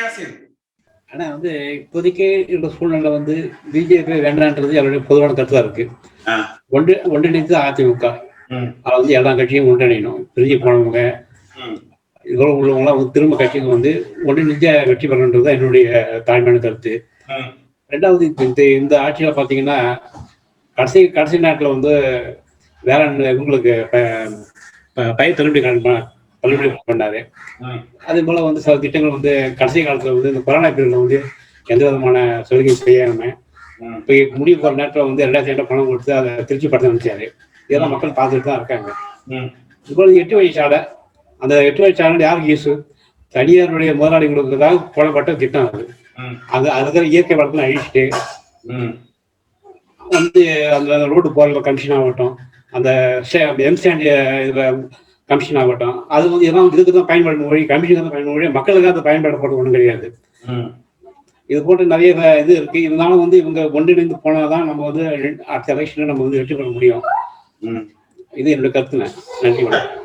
யாசின் ஆனா வந்து இப்போதைக்கு இந்த சூழ்நிலை வந்து பிஜேபி வேண்டான்றது அவருடைய பொதுவான கருத்தா இருக்கு. ஒன்று ஒன்றிணைத்து அதிமுக. அதை வந்து எல்லா கட்சியும் ஒன்றிணையணும். பிரிஞ்சு போனவங்க. இதோட உள்ளவங்களாம் வந்து திரும்ப கட்சிக்கு வந்து ஒன்றிணைஞ்ச வெற்றி பெறணுன்றது தான் என்னுடைய தாழ்மையான கருத்து. ரெண்டாவது இந்த இந்த ஆட்சியில பாத்தீங்கன்னா கடைசி கடைசி நேரத்துல வந்து வேற இவங்களுக்கு பயிர் தள்ளுபடி கடன் ப- தள்ளுபடி பண்ணாரு. அதே போல வந்து சில திட்டங்கள் வந்து கடைசி காலத்துல வந்து இந்த கொரோனா பீரியட்ல வந்து எந்த விதமான சலுகையும் செய்யாம இப்போ முடிவு போற நேரத்துல வந்து ரெண்டாயிரத்தி ஐநூறு பணம் கொடுத்து அதை திருச்சி படுத்த நினைச்சாரு இதெல்லாம் மக்கள் பார்த்துட்டு தான் இருக்காங்க. இப்போ எட்டு வயசு சாலை அந்த எட்டு வயசு சாலை யாருக்கு யூஸ் தனியாருடைய முதலாளிகளுக்காக போடப்பட்ட திட்டம் அது. அது அதுக்கு இயற்கை வளர்த்து அழிச்சிட்டு வந்து அந்த ரோடு போடுற கமிஷன் ஆகட்டும் அந்த எம்ஸ்டாண்ட் இதுல கமிஷன் ஆகட்டும். அது வந்து எல்லாம் இதுக்கு தான் பயன்படும் மொழி கமிஷனுக்கு தான் பயன்படும் மொழி மக்களுக்கு அது பயன்படப்பட ஒன்றும் கிடையாது. இது போன்ற நிறைய இது இருக்கு. இருந்தாலும் வந்து இவங்க ஒன்றிணைந்து போனாதான் நம்ம வந்து அடுத்த எலெக்ஷன்ல நம்ம வந்து வெற்றி பெற முடியும். இது என்னோட கருத்துங்க. நன்றி வணக்கம்.